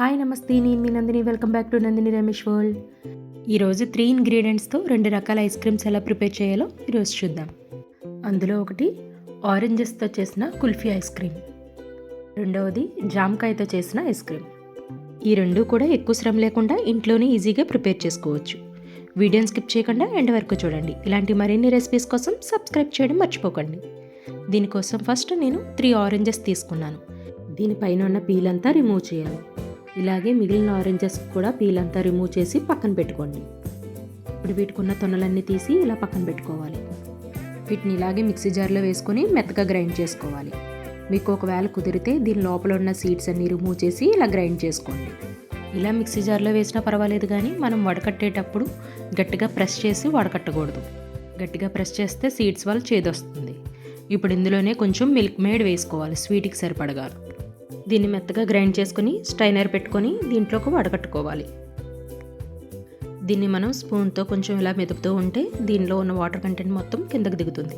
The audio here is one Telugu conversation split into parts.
హాయ్ నమస్తే నేను మీ Nandini. Welcome back to Nandini Ramesh world. ఈరోజు త్రీ ఇంగ్రీడియంట్స్తో రెండు రకాల ఐస్ క్రీమ్స్ ఎలా ప్రిపేర్ చేయాలో ఈరోజు చూద్దాం. అందులో ఒకటి ఆరెంజెస్తో చేసిన కుల్ఫీ ఐస్ క్రీమ్. రెండవది జామకాయతో చేసిన ఐస్ క్రీమ్. ఈ రెండు కూడా ఎక్కువ శ్రమ లేకుండా ఇంట్లోనే ఈజీగా ప్రిపేర్ చేసుకోవచ్చు. వీడియోని స్కిప్ చేయకుండా ఎండ్ వరకు చూడండి. ఇలాంటి మరిన్ని రెసిపీస్ కోసం సబ్స్క్రైబ్ చేయడం మర్చిపోకండి. దీనికోసం ఫస్ట్ నేను త్రీ ఆరెంజెస్ తీసుకున్నాను. దీనిపైన ఉన్న పీల్ అంతా రిమూవ్ చేయాలి. ఇలాగే మిగిలిన ఆరెంజెస్ కూడా పీల్ అంతా రిమూవ్ చేసి పక్కన పెట్టుకోండి. ఇప్పుడు వీటికున్న తొనలన్నీ తీసి ఇలా పక్కన పెట్టుకోవాలి. వీటిని ఇలాగే మిక్సీ జార్లో వేసుకొని మెత్తగా గ్రైండ్ చేసుకోవాలి. మీకు ఒకవేళ కుదిరితే దీని లోపల ఉన్న సీడ్స్ అన్ని రిమూవ్ చేసి ఇలా గ్రైండ్ చేసుకోండి. ఇలా మిక్సీ జార్లో వేసినా పర్వాలేదు కానీ మనం వడకట్టేటప్పుడు గట్టిగా ప్రెస్ చేసి వడకట్టకూడదు. గట్టిగా ప్రెస్ చేస్తే సీడ్స్ వల్ల చేదొస్తుంది. ఇప్పుడు ఇందులోనే కొంచెం మిల్క్ మేడ్ వేసుకోవాలి. స్వీట్కి సరిపడగా దీన్ని మెత్తగా గ్రైండ్ చేసుకొని స్టైనర్ పెట్టుకొని దీంట్లోకి వడకట్టుకోవాలి దీన్ని మనం స్పూన్తో కొంచెం ఇలా మెదుపుతూ ఉంటే దీనిలో ఉన్న వాటర్ కంటెంట్ మొత్తం కిందకి దిగుతుంది.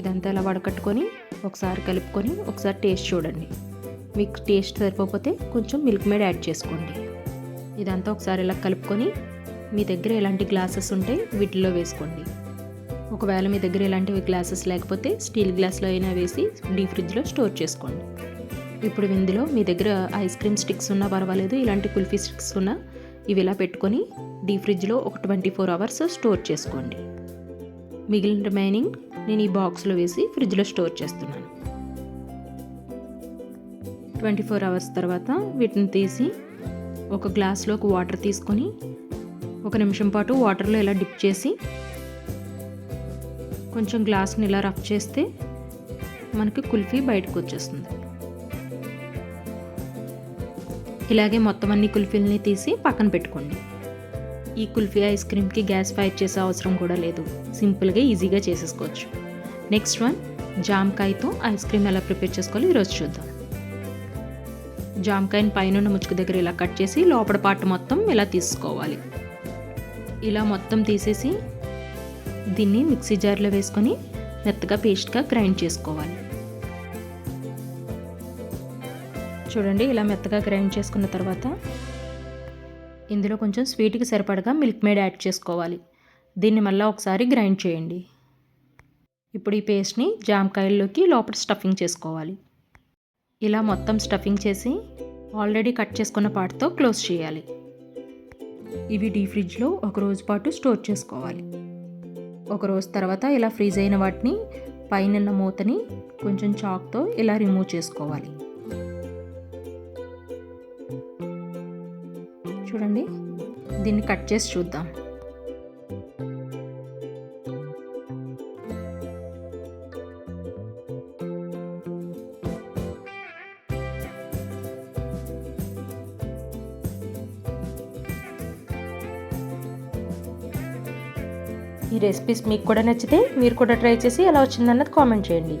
ఇదంతా ఇలా వడకట్టుకొని ఒకసారి కలుపుకొని ఒకసారి టేస్ట్ చూడండి. మీకు టేస్ట్ సరిపోతే కొంచెం మిల్క్ మేడ్ యాడ్ చేసుకోండి. ఇదంతా ఒకసారి ఇలా కలుపుకొని మీ దగ్గర ఎలాంటి గ్లాసెస్ ఉంటే వీటిల్లో వేసుకోండి. ఒకవేళ మీ దగ్గర ఇలాంటివి గ్లాసెస్ లేకపోతే స్టీల్ గ్లాస్లో అయినా వేసి డీ ఫ్రిడ్జ్లో స్టోర్ చేసుకోండి. ఇప్పుడు ఇందులో మీ దగ్గర ఐస్ క్రీమ్ స్టిక్స్ ఉన్నా పర్వాలేదు ఇలాంటి కుల్ఫీ స్టిక్స్ ఉన్నా ఇవి ఇలా పెట్టుకొని డీ ఫ్రిడ్జ్లో ఒక ట్వంటీ ఫోర్ అవర్స్ స్టోర్ చేసుకోండి. మిగిలిన రిమైనింగ్ నేను ఈ బాక్స్లో వేసి ఫ్రిడ్జ్లో స్టోర్ చేస్తున్నాను. ట్వంటీ ఫోర్ అవర్స్ తర్వాత వీటిని తీసి ఒక గ్లాస్లోకి వాటర్ తీసుకొని ఒక నిమిషం పాటు వాటర్లో ఇలా డిప్ చేసి కొంచెం గ్లాస్ని ఇలా రఫ్ చేస్తే మనకి కుల్ఫీ బయటకు వచ్చేస్తుంది. ఇలాగే మొత్తం అన్ని కుల్ఫీలని తీసి పక్కన పెట్టుకోండి. ఈ కుల్ఫీ ఐస్ క్రీమ్కి గ్యాస్ ఫైర్ చేసే అవసరం కూడా లేదు. సింపుల్గా ఈజీగా చేసేసుకోవచ్చు. నెక్స్ట్ వన్ జామకాయతో ఐస్ క్రీమ్ ఎలా ప్రిపేర్ చేసుకోవాలో ఈరోజు చూద్దాం. జామకాయని పైన ముచ్చుకు దగ్గర ఇలా కట్ చేసి లోపల పాటు మొత్తం ఇలా తీసుకోవాలి. ఇలా మొత్తం తీసేసి దీన్ని మిక్సీ జార్లో వేసుకొని మెత్తగా పేస్ట్గా గ్రైండ్ చేసుకోవాలి. చూడండి ఇలా మెత్తగా గ్రైండ్ చేసుకున్న తర్వాత ఇందులో కొంచెం స్వీట్కి సరిపడగా మిల్క్ మేడ్ యాడ్ చేసుకోవాలి. దీన్ని మళ్ళీ ఒకసారి గ్రైండ్ చేయండి. ఇప్పుడు ఈ పేస్ట్ని జామకాయల్లోకి లోపల స్టఫింగ్ చేసుకోవాలి. ఇలా మొత్తం స్టఫింగ్ చేసి ఆల్రెడీ కట్ చేసుకున్న పార్ట్తో క్లోజ్ చేయాలి. ఇవి డీ ఫ్రిడ్జ్లో ఒక రోజు పాటు స్టోర్ చేసుకోవాలి. ఒక రోజు తర్వాత ఇలా ఫ్రీజ్ అయిన వాటిని పైన మూతని కొంచెం చాక్తో ఇలా రిమూవ్ చేసుకోవాలి. చూడండి. దీన్ని కట్ చేసి చూద్దాం. ఈ రెసిపీస్ మీకు కూడా నచ్చితే మీరు కూడా ట్రై చేసి ఎలా వచ్చిందన్నది కామెంట్ చేయండి.